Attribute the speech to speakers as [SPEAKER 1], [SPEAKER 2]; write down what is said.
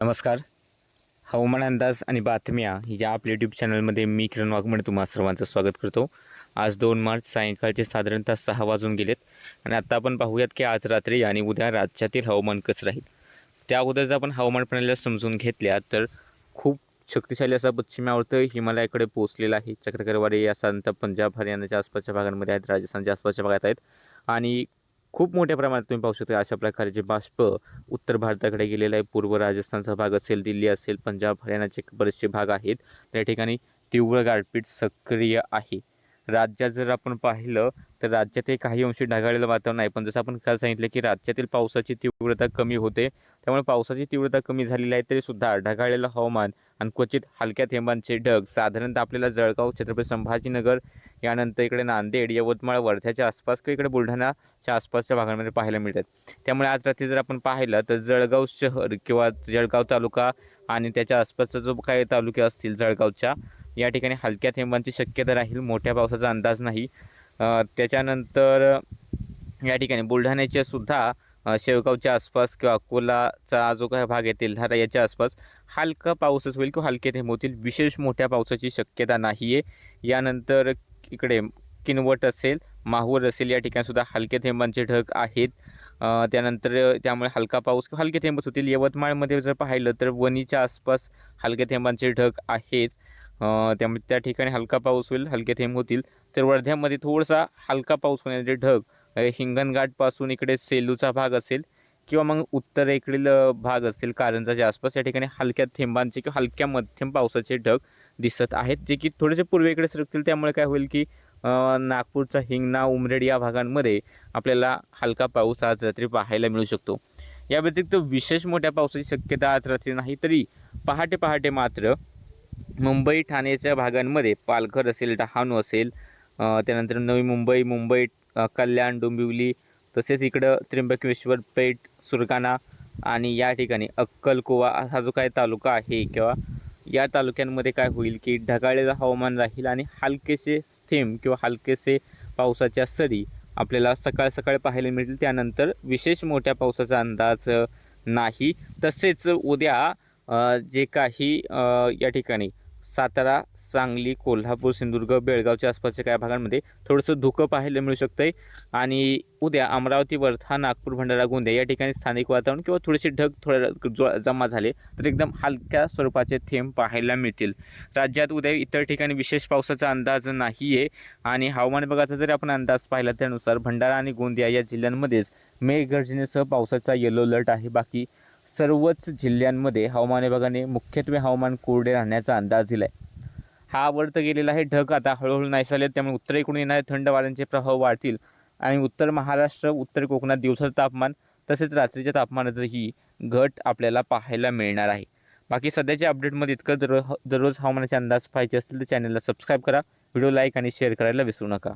[SPEAKER 1] नमस्कार. हवामान अंदाज आणि बातम्या या आपल्या यूट्यूब चॅनलमध्ये मी किरण वाघमणे तुम्हा सर्वांचं स्वागत करतो. आज दोन मार्च सायंकाळचे साधारणतः सहा वाजून गेलेत आणि आता आपण पाहूयात की आज रात्री आणि उद्या राज्यातील हवामान कसं राहील. त्या अगोदर जर आपण हवामान प्रणालीला समजून घेतल्या तर खूप शक्तिशाली असा पश्चिमावर्त हिमालयाकडे पोहोचलेला आहे. चक्रकरवारे या साधारणतः पंजाब हरियाणाच्या आसपासच्या भागांमध्ये आहेत राजस्थानच्या आसपासच्या भागात आहेत आणि खूप मोठ्या प्रमाणात तुम्ही पाहू शकता अशा प्रकारचे बाष्प उत्तर भारताकडे गेलेलं आहे पूर्व राजस्थानचा भाग असेल दिल्ली असेल पंजाब हरियाणाचे बरेचसे भाग आहेत. त्या ठिकाणी तीव्र गारपीट सक्रिय आहे. राज्यात जर आपण पाहिलं तर राज्यात हे काही अंशी ढगाळलेलं वातावरण आहे. पण जसं आपण काल सांगितलं की राज्यातील पावसाची तीव्रता कमी होते. त्यामुळे पावसाची तीव्रता कमी झालेली आहे तरीसुद्धा ढगाळलेलं हवामान आणि क्वचित हलक्या थेंबांचे ढग साधारणतः आपल्याला जळगाव छत्रपती संभाजीनगर यानंतर इकडे नांदेड यवतमाळ वर्ध्याच्या आसपास किंवा इकडे बुलढाणाच्या आसपासच्या भागांमध्ये पाहायला मिळतात. त्यामुळे आज रात्री जर आपण पाहिलं तर जळगाव शहर किंवा जळगाव तालुका आणि त्याच्या आसपासचा जो काही तालुके असतील जळगावच्या या ठिकाणी हलक्या थेंबांची शक्यता राहील मोठ्या पावसाचा अंदाज नाही. त्याच्यानंतर या ठिकाणी बुलढाण्याच्या सुद्धा शेवगावच्या आसपास किंवा अकोलाचा जो काही भाग आहे तेल्हारा याच्या आसपास हलका पाऊसच होईल किंवा हलके थेंब होतील. विशेष मोठ्या पावसाची शक्यता नाही आहे यानंतर इकडे किनवट असेल माहूर असेल या ठिकाणीसुद्धा हलके थेंबांचे ढग आहेत. त्यानंतर त्यामुळे हलका पाऊस किंवा हलके थेंबच होतील. यवतमाळमध्ये जर पाहिलं तर वणीच्या आसपास हलके थेंबांचे ढग आहेत. त्यामुळे त्या ठिकाणी हलका पाऊस होईल हलके थेंब होतील. तर वर्ध्यामध्ये थोडासा हलका पाऊस होण्याचे ढग हिंगणघाटपासून इकडे सेलूचा भाग असेल. किंवा मग उत्तरेकडील भाग असेल कारंजाच्या आसपास या ठिकाणी हलक्या थेंबांचे किंवा हलक्या मध्यम पावसाचे ढग दिसत आहेत जे की थोडेसे पूर्वेकडे सरकतील. त्यामुळे काय होईल की नागपूरचा हिंगणा उमरेड या भागांमध्ये आपल्याला हलका पाऊस आज रात्री पाहायला मिळू शकतो. या व्यतिरिक्त विशेष मोठ्या पावसाची शक्यता आज रात्री नाही तरी पहाटे पहाटे मात्र मुंबई ठाण्याच्या भागांमध्ये पालघर असेल डहाणू असेल त्यानंतर नवी मुंबई मुंबई कल्याण डोंबिवली तसेच इकडं त्र्यंबकेश्वर पेठ सुरगाणा आणि या ठिकाणी अक्कलकोवा हा जो काय तालुका आहे किंवा या तालुक्यांमध्ये काय होईल की ढगाळेचं हवामान राहील आणि हलकेसे थेंब किंवा हलकेसे पावसाच्या सरी आपल्याला सकाळ सकाळी पाहायला मिळतील. त्यानंतर विशेष मोठ्या पावसाचा अंदाज नाही. तसेच उद्या जे काही या ठिकाणी सातारा सांगली कोल्हापूर सिंधुदुर्ग बेळगावच्या आसपासच्या काही भागांमध्ये थोडंसं धुकं पाहायला मिळू शकतं आहे आणि उद्या अमरावती वर्धा नागपूर भंडारा गोंदिया या ठिकाणी स्थानिक वातावरण किंवा थोडेसे ढग थोड्या जो जमा झाले तर एकदम हलक्या स्वरूपाचे थेंब पाहायला मिळतील. राज्यात उद्या इतर ठिकाणी विशेष पावसाचा अंदाज नाही आहे आणि हवामान विभागाचा जरी आपण अंदाज पाहिला त्यानुसार भंडारा आणि गोंदिया या जिल्ह्यांमध्येच मेघगर्जनेसह पावसाचा येलो अलर्ट आहे. बाकी सर्वच जिल्ह्यांमध्ये हवामान विभागाने मुख्यत्वे हवामान कोरडे राहण्याचा अंदाज दिला आहे हा आवडतं गेलेला आहे ढग. आता हळूहळू नाहीसे आले त्यामुळे उत्तरेकडून येणारे थंड वाऱ्यांचे प्रभाव वाढतील. आणि उत्तर महाराष्ट्र उत्तर कोकणात दिवसाचं तापमान तसेच रात्रीच्या तापमानातही घट आपल्याला पाहायला मिळणार आहे. बाकी सध्याच्या अपडेटमध्ये इतकं दररोज दररोज हवामानाचे अंदाज पाहिजे असतील तर चॅनलला सबस्क्राईब करा. व्हिडिओ लाईक आणि शेअर करायला विसरू नका.